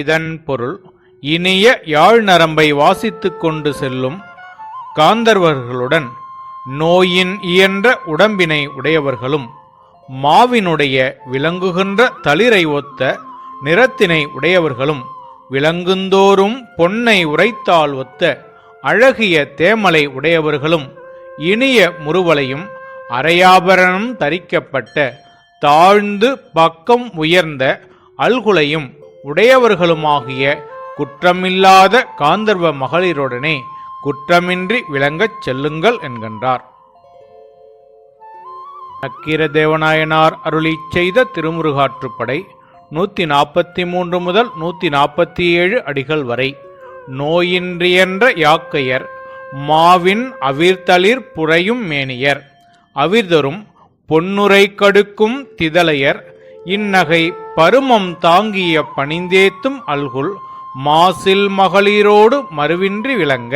இதன் பொருள் இனிய யாழ் நரம்பை வாசித்து கொண்டு செல்லும் காந்தர்வர்களுடன் நோயின் இயன்ற உடம்பினை உடையவர்களும் மாவினுடைய விளங்குகின்ற தளிரை ஒத்த நிறத்தினை உடையவர்களும் விளங்குந்தோறும் பொன்னை உரைத்தால் ஒத்த அழகிய தேமலை உடையவர்களும் இனிய முறுவலையும் அரையாபரணம் தரிக்கப்பட்ட தாழ்ந்து பக்கம் உயர்ந்த அல்குலையும் உடையவர்களுமாகிய குற்றமில்லாத காந்தர்வ மகளிருடனே குற்றமின்றி விளங்கச் செல்லுங்கள் என்கின்றார். நக்கீர தேவநாயனார் அருளி செய்த திருமுருகாற்றுப்படை நூற்றி நாற்பத்தி மூன்று முதல் நூற்றி நாற்பத்தி ஏழு அடிகள் வரை. நோயின்றியன்ற யாக்கையர் மாவின் அவிர்தளிர் புரையும் மேனியர். அவிர்தரும் பொன்னுரை கடுக்கும் திதலையர் இந்நகை பருமம் தாங்கிய பணிந்தேத்தும் அல்குல் மாசில் மகளிரோடு மறுவின்றி விளங்க.